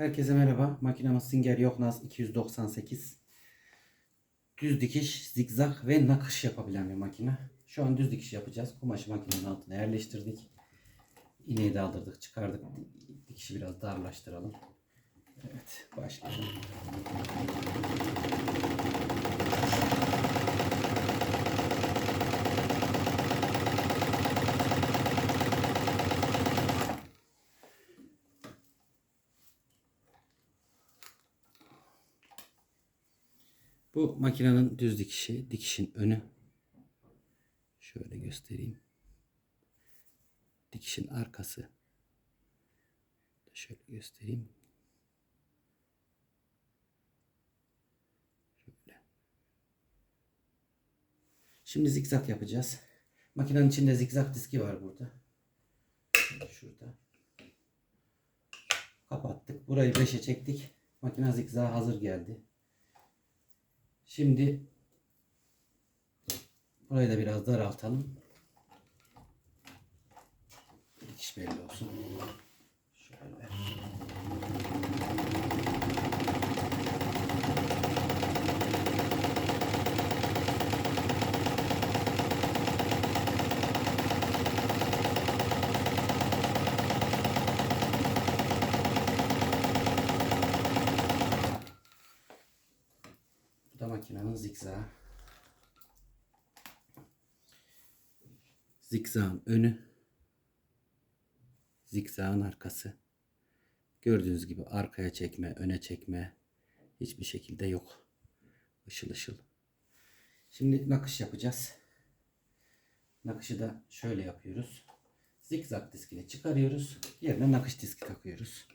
Herkese merhaba. Makinamız Singer Yoknaz 298. Düz dikiş, zigzag ve nakış yapabilen bir makine. Şu an düz dikiş yapacağız. Kumaşı makinenin altına yerleştirdik. İğneyi de aldırdık, çıkardık. Dikişi biraz darlaştıralım. Evet, başlayalım. Bu makinenin düz dikişi, dikişin önü. Şöyle göstereyim. Dikişin arkası. Şöyle göstereyim. Şöyle. Şimdi zikzak yapacağız. Makinenin içinde zikzak diski var burada. Şurada. Kapattık. Burayı 5'e çektik. Makine zikzak hazır geldi. Şimdi burayı da biraz daraltalım. Dikiş belli olsun. Şöyle. Bu da makinenin zikzağı. Zikzağın önü. Zikzağın arkası. Gördüğünüz gibi arkaya çekme, öne çekme hiçbir şekilde yok. Işıl ışıl. Şimdi nakış yapacağız. Nakışı da şöyle yapıyoruz. Zikzak diskini çıkarıyoruz. Yerine nakış diski takıyoruz.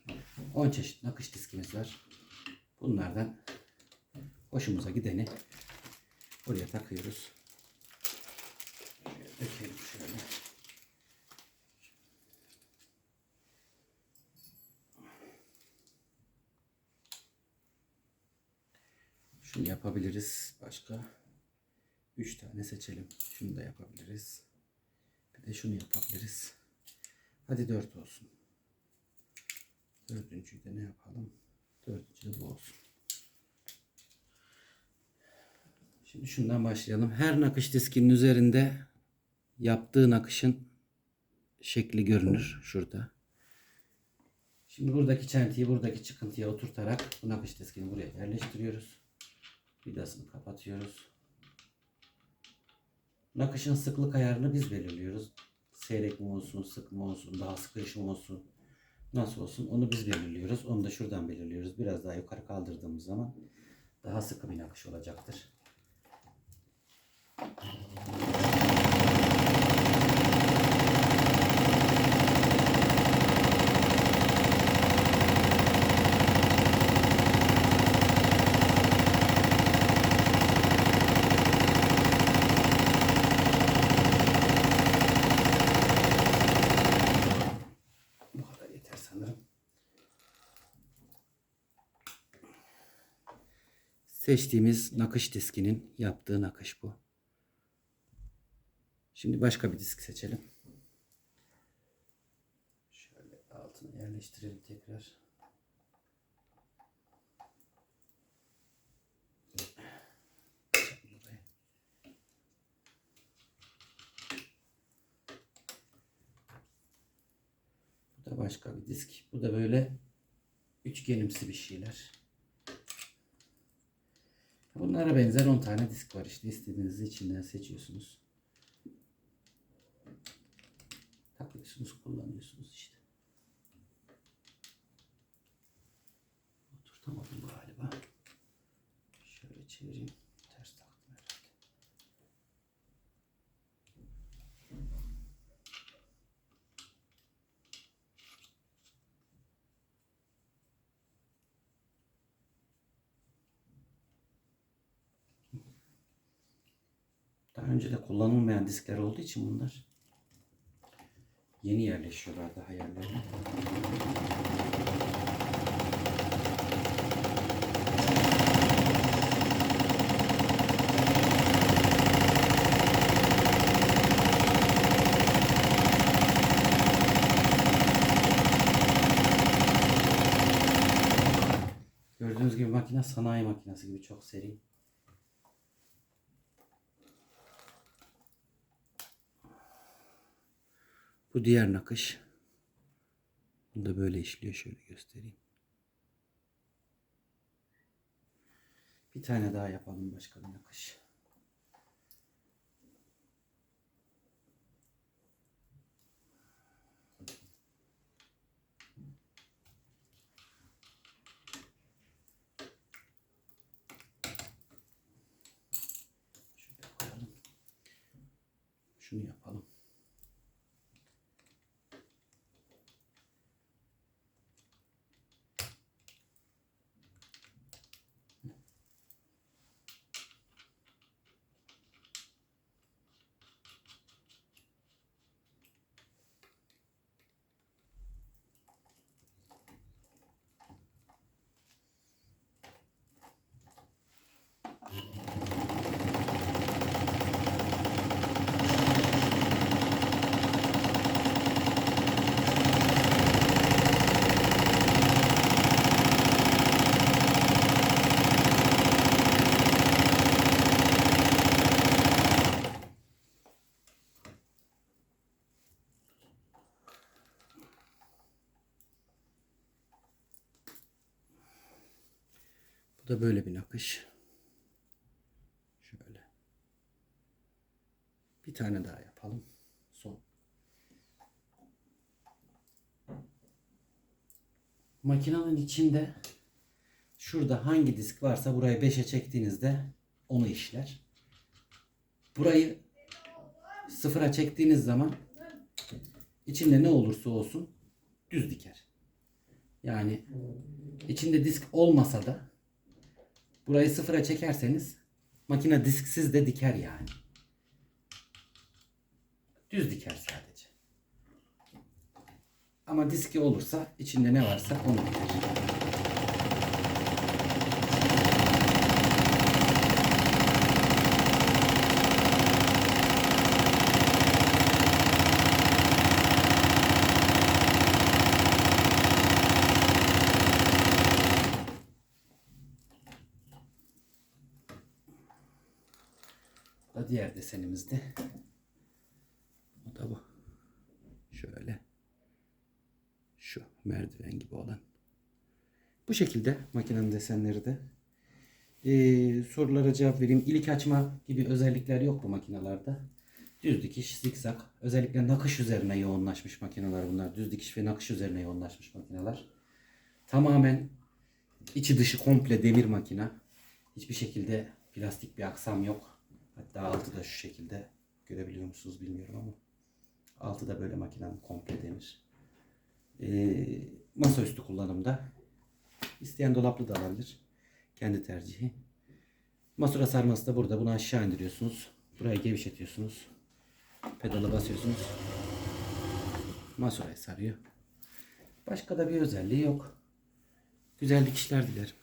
10 çeşit nakış diskimiz var. Bunlardan hoşumuza gideni buraya takıyoruz. Şöyle dökelim şöyle. Şunu yapabiliriz. Başka 3 tane seçelim. Şunu da yapabiliriz. Bir de şunu yapabiliriz. Hadi 4 olsun. Dördüncüyü de ne yapalım? Dördüncü bu olsun. Şimdi şundan başlayalım. Her nakış diskinin üzerinde yaptığı nakışın şekli görünür şurada. Şimdi buradaki çentiyi buradaki çıkıntıya oturtarak bu nakış diskini buraya yerleştiriyoruz. Vidasını kapatıyoruz. Nakışın sıklık ayarını biz belirliyoruz. Seyrek mi olsun, sık mı olsun, daha sıkış mı olsun, nasıl olsun onu biz belirliyoruz. Onu da şuradan belirliyoruz. Biraz daha yukarı kaldırdığımız zaman daha sıkı bir nakış olacaktır. Seçtiğimiz nakış diskinin yaptığı nakış bu. Şimdi başka bir disk seçelim. Şöyle altına yerleştirelim tekrar. Bu da başka bir disk. Bu da böyle üçgenimsi bir şeyler. Bunlara benzer 10 tane disk var işte. İstediğinizi içinden seçiyorsunuz. Takıyorsunuz, kullanıyorsunuz işte. Oturtamadım galiba. Şöyle çevireyim. Önce de kullanılmayan diskler olduğu için bunlar yeni yerleşiyorlar daha yerlerine. Gördüğünüz gibi makine sanayi makinesi gibi çok seri. Bu diğer nakış. Bu da böyle işliyor. Şöyle göstereyim. Bir tane daha yapalım başka bir nakış. Şunu yapalım. Bu da böyle bir nakış. Şöyle. Bir tane daha yapalım. Son. Makinenin içinde şurada hangi disk varsa burayı 5'e çektiğinizde onu işler. Burayı sıfıra çektiğiniz zaman içinde ne olursa olsun düz diker. Yani içinde disk olmasa da Burayı sıfıra çekerseniz makine disksiz de diker yani. Düz diker sadece. Ama diski olursa içinde ne varsa onu diker. Bu da diğer desenimizde. O da bu. Şöyle. Şu merdiven gibi olan. Bu şekilde makinenin desenleri de. Ee, sorulara cevap vereyim. İlik açma gibi özellikler yok bu makinalarda. Düz dikiş, zikzak. Özellikle nakış üzerine yoğunlaşmış makineler bunlar. Düz dikiş ve nakış üzerine yoğunlaşmış makineler. Tamamen içi dışı komple demir makina. Hiçbir şekilde plastik bir aksam yok. Hatta altı da şu şekilde görebiliyor musunuz bilmiyorum ama altı da böyle makinenin komple demir. Ee, masaüstü kullanımda. İsteyen dolaplı da alabilir. Kendi tercihi. Masura sarması da burada. Bunu aşağı indiriyorsunuz. Burayı gevşetiyorsunuz. Pedala basıyorsunuz. Masurayı sarıyor. Başka da bir özelliği yok. Güzel dikişler dilerim.